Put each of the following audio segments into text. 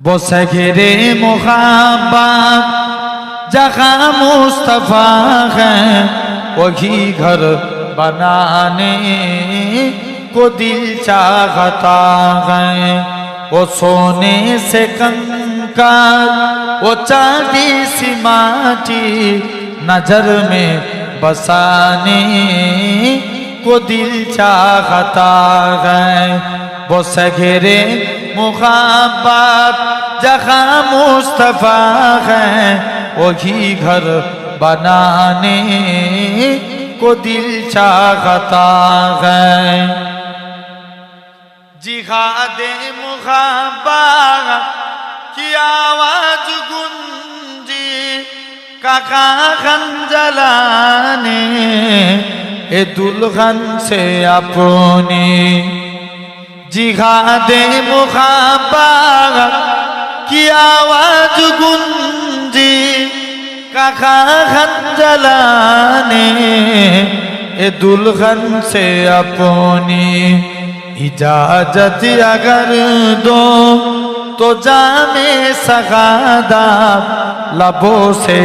बसे गिरे मुहाबत जहाँ मुस्तफ़ा है वही घर बनाने को दिल चाहता है वो सोने से कंकार वो चांदी सी माटी नज़र में बसाने को दिल चाहता है वो सगेरे मुहाबत जहाँ मुस्तफ़ा है वही घर बनाने को दिल चाहता है जिहादे मुहाबत की आवाज गुंजी काका जलाने ए दुल्हन से अपनी जिहादे मुहाबत की आवाज गुंजी काका जलाने ए दुल्हन से अपनी इजाजत अगर दो तो जामे सगादा लबों से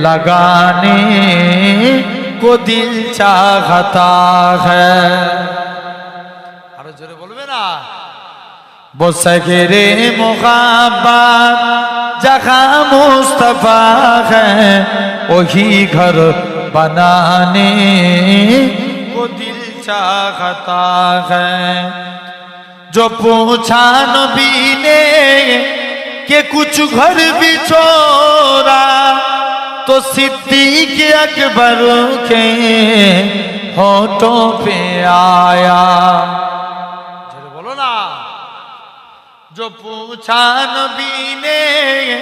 लगाने को दिल चाहता है আরো জোরে বলবে না বসগেরে মোহাম্মদ जहाँ मुस्तफा है वही घर बनाने को दिल चाहता है जो पूछा नबी ने कि कुछ घर भी छोड़ा तो सिद्दीक अकबर के होठों पे आया जो पूछा नबी ने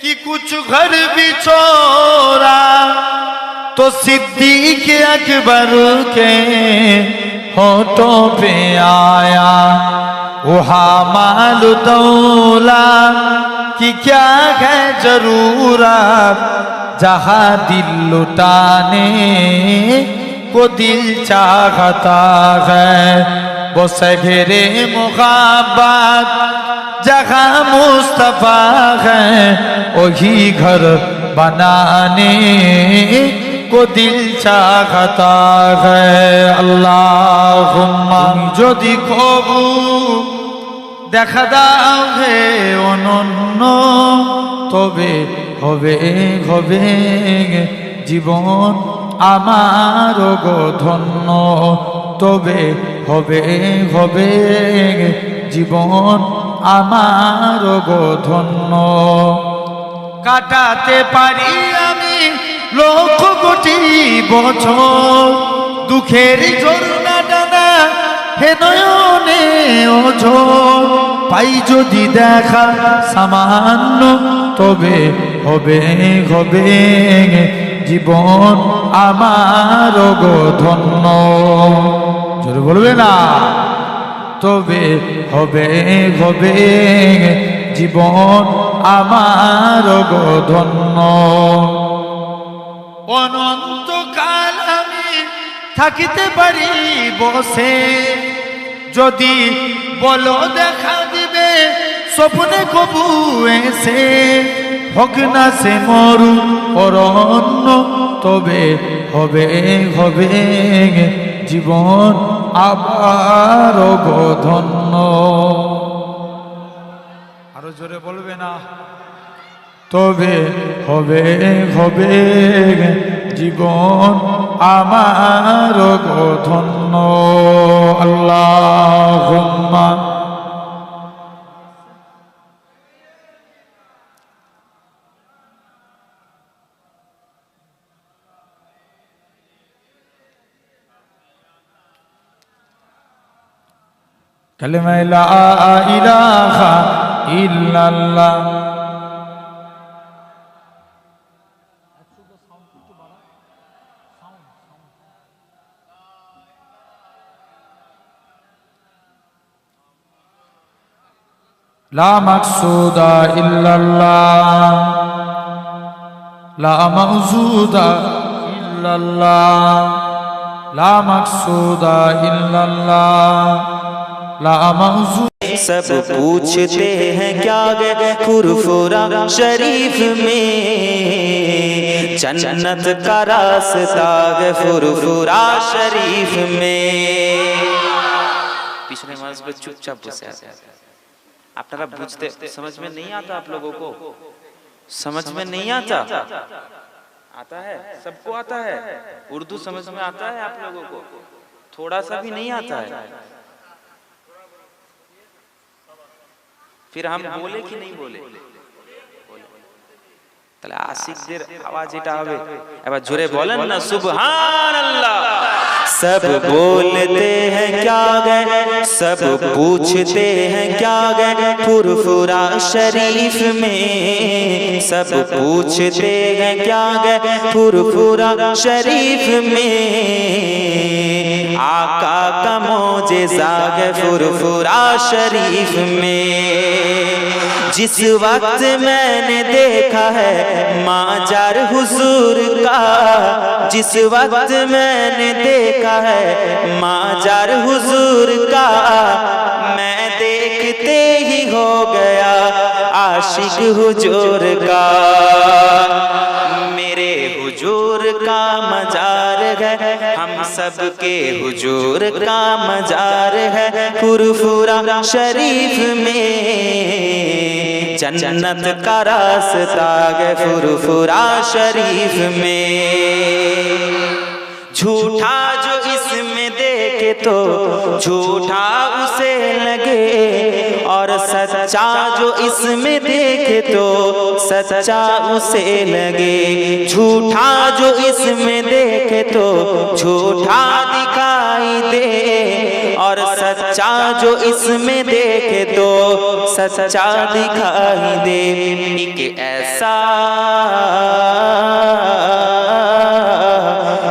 कि कुछ घर भी छोड़ा तो सिद्दीक अकबर के होठों पे आया। वहा माल दौला कि क्या है ज़रूरत जहाँ दिल लुटाने को दिल चाहता है वो सघेरे मुहाबत जहाँ मुस्तफ़ा है वही घर बनाने को दिल चाहता है अल्लाह যদি কবু দেখা দাও হে অনন্য তবে হবে হবে জীবন আমার গো ধন্য তবে হবে হবে জীবন আমার ধন্য। কাটাতে পারি আমি লক্ষ কোটি বছর। দুঃখের ঝর্ণা ডানা হে নয়নে পাই যদি দেখা সামান্য, তবে হবে হবে জীবন আমার গো ধন্য। জোরে বলবে না। তবে হবে হবে, জীবন আমার ধন্য। অনন্তকাল আমি থাকিতে পারি বসে। যদি বলো দেখা দিবে, স্বপ্নে কবু এসে। হোক না সে মরু অরণ্য, তবে হবে হবে, জীবন আবার গো ধন্য। আরও জোরে বলবে না। তবে হবে হবে জীবন আমার গো ধন্য। আল্লাহ কালেমায় লা ইলাহা ইল্লাল্লাহ লা মাকসুদা ইল্লাল্লাহ লা মাউজুদা ইল্লাল্লাহ লা মাকসুদা सब पूछते हैं, क्या गए कुरफुरा शरीफ में? जन्नत का रास्ता गए फुरफुरा शरीफ में। पिछले मास में चुपचाप बसे तरह बुझते समझ में नहीं आता आप लोगों को? समझ में नहीं आता? आता है, सबको आता है। उर्दू समझ में आता है आप लोगों को? थोड़ा सा भी नहीं आता है? फिर हम बोले कि नहीं बोले তাহলে আশিকদের আওয়াজ এটা হবে এবার জোরে বলেন না সুবহানাল্লাহ सब बोलते हैं क्या गए? सब पूछते हैं क्या गए? फुरफुरा शरीफ में सब पूछते हैं क्या गए? फुरफुरा शरीफ में आका का मोजेजा है फुरफुरा शरीफ में। जिस वक्त मैंने देखा है, माजार हुजूर का, जिस वक्त मैंने देखा है, माजार हुजूर का, मैं देखते ही हो गया आशिक हुजूर का। मेरे हुजूर का मजार है, हम सब के हुजूर का मजार है फुरफुरा शरीफ में। जन्नत का रास्ता है फुरफुरा शरीफ में। झूठा जो इसमें देखे तो झूठा उसे लगे। और सच्चा जो इसमें देखे तो सच्चा उसे लगे। झूठा जो इसमें देखे तो झूठा दिखाई दे। सच्चा जो इसमें देखे तो सच्चा दिखाई दे। एक ऐसा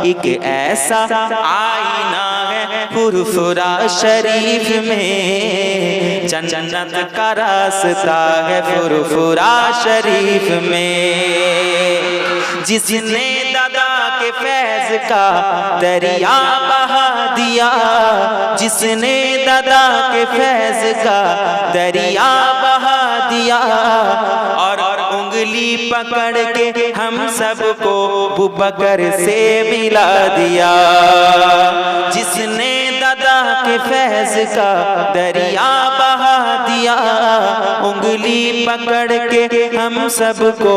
एक ऐसा आईना है फुरफुरा शरीफ में। जन्नत का रास्ता है फुरफुरा शरीफ में। जिसने के फैज का दरिया बहा दिया। जिसने दादा के फैज का दरिया बहा दिया। और उंगली पकड़ के हम सबको बुबकर से मिला दिया। जिसने के फैज का दरिया बहा दिया। उंगली पकड़ के हम सबको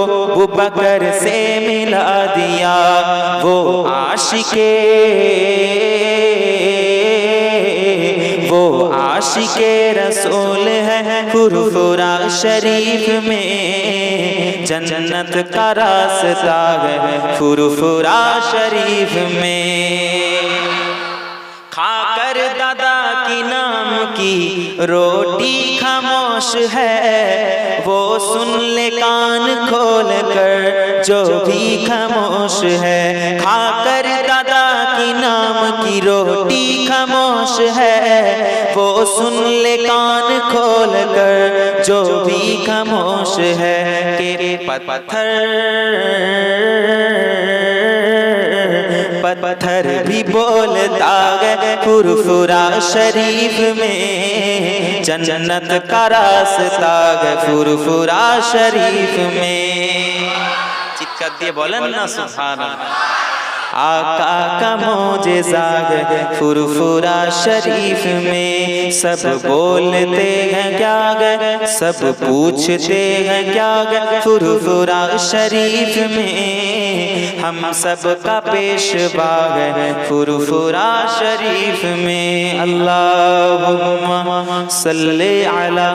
बकर से मिला दिया। वो आशिके वो आशिके रसूल है फुरफुरा शरीफ में। जन्नत का रास्ता है फुरफुरा शरीफ में। खाकर दादा की नाम की रोटी खामोश है, वो सुन ले कान खोल कर जो भी खामोश है। खाकर दादा की नाम की रोटी खामोश है, वो सुन ले कान खोल कर जो भी खामोश है। के पत्थर पत्थर भी बोलता है फुरफुरा शरीफ में जन्नत का रास्ता है फुरफुरा शरीफ में चित्कार দিয়ে বলেন না সুবহানাল্লাহ आका का मोजेजा है फुरफुरा शरीफ में सब बोलते हैं क्या गए, सब पूछते हैं क्या गए, फुरफुरा शरीफ में हम सब का पेशवा है फुरफुरा शरीफ में। अल्लाह सल्ले अला